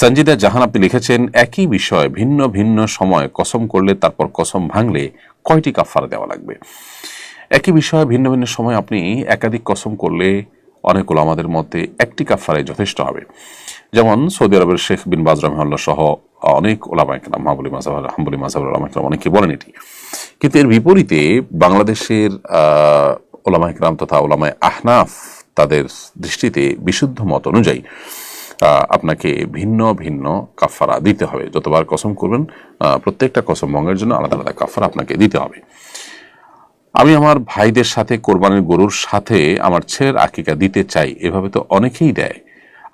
সঞ্জিদা জাহান আপনি লিখেছেন, একই বিষয়, ভিন্ন ভিন্ন সময় কসম করলে তারপর কসম ভাঙলে কয়টি কাফারা দেওয়া লাগবে? একই বিষয়ে, ভিন্ন ভিন্ন সময় আপনি একাধিক কসম করলে অনেক আমাদের মধ্যে একটি কাফারায় যথেষ্ট হবে। যেমন সৌদি আরবের শেখ বিন বাজ রহমাল্লাহ সহ অনেক ওলামা একরাম মাহবুলি মাজাহ হাম্বুলি মাজাহুর ওলামা একরাম, অনেকে বলেন এটি। কিন্তু এর বিপরীতে বাংলাদেশের ওলামা একরাম তথা ওলামায় আহনাফ তাদের দৃষ্টিতে বিশুদ্ধ মত অনুযায়ী আপনাকে ভিন্ন ভিন্ন কাফারা দিতে হবে। যতবার কসম করবেন প্রত্যেকটা কসম ভঙ্গের জন্য আলাদা আলাদা কাফারা আপনাকে দিতে হবে। আমি আমার ভাইদের সাথে কোরবানির গরুর সাথে আমার ছেলের আকিকা দিতে চাই, এভাবে তো অনেকেই দেয়।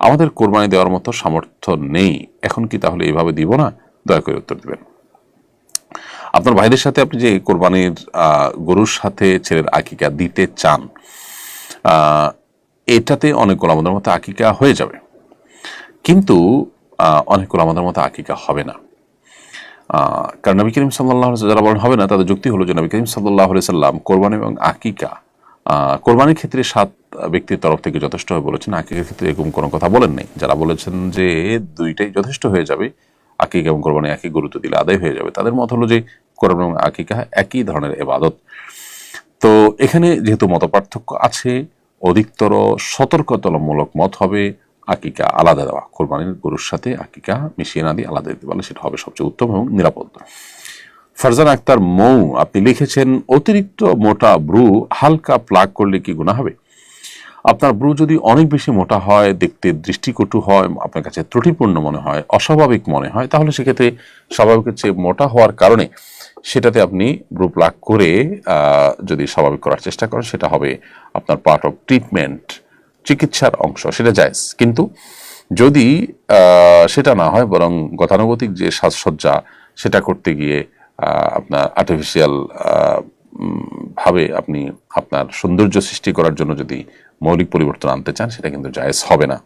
আমাদের কোরবানি দেওয়ার মতো সামর্থ্য নেই। এখন কি তাহলে এভাবে দিব না? দয়া করে উত্তর দিবেন। আপনার ভাইদের সাথে আপনি যে কোরবানির গরুর সাথে ছেলের আকিকা দিতে চান এটাতে অনেক আমাদের মতো আকিকা হয়ে যাবে। কিন্তু অনেকগুলো আমাদের মতো আকিকা হবে না। কারণ নবী করিম সাল্লাহ যারা বলেন হবে না, তাদের যুক্তি হলো যে নবী করিম সাল্লাহ সাল্লাম কোরবানি এবং আকিকা কোরবানির ক্ষেত্রে সাত ব্যক্তির তরফ থেকে যথেষ্ট হয়ে বলেছেন, আকিকার ক্ষেত্রে এরকম কোনো কথা বলেন নাই। যারা বলেছেন যে দুইটাই যথেষ্ট হয়ে যাবে, আকিকা এবং কোরবানি একই গুরুত্ব দিলে আদায় হয়ে যাবে, তাদের মত হলো যে কোরবানি এবং আকিকা একই ধরনের এবাদত তো এখানে যেহেতু মত পার্থক্য আছে, অধিকতর সতর্কতামূলক মত হবে আকিকা আলাদা দেওয়া। কোরবানির গরুর সাথে আকিকা মিশিয়ে না দিয়ে আলাদা দিতে পারলে সেটা হবে সবচেয়ে উত্তম এবং নিরাপদ। ফারজান আক্তার মৌ, আপনি লিখেছেন, অতিরিক্ত মোটা ব্রু হালকা প্লাগ করলে কি গুণা হবে? আপনার ব্রু যদি অনেক বেশি মোটা হয়, দেখতে দৃষ্টিকটু হয়, আপনার কাছে ত্রুটিপূর্ণ মনে হয়, অস্বাভাবিক মনে হয়, তাহলে সেক্ষেত্রে স্বাভাবিকের চেয়ে মোটা হওয়ার কারণে সেটাতে আপনি ব্রু প্লাগ করে যদি স্বাভাবিক করার চেষ্টা করেন, সেটা হবে আপনার পার্ট অফ ট্রিটমেন্ট চিকিৎসার অংশ, সেটা জায়জ। কিন্তু যদি সেটা না হয়, বরং গতানুগতিক যে সাজসজ্জা, সেটা করতে গিয়ে আপনার আর্টিফিশিয়াল ভাবে আপনি আপনার সৌন্দর্য সৃষ্টি করার জন্য যদি মৌলিক পরিবর্তন আনতে চান, সেটা কিন্তু জায়েজ হবে না।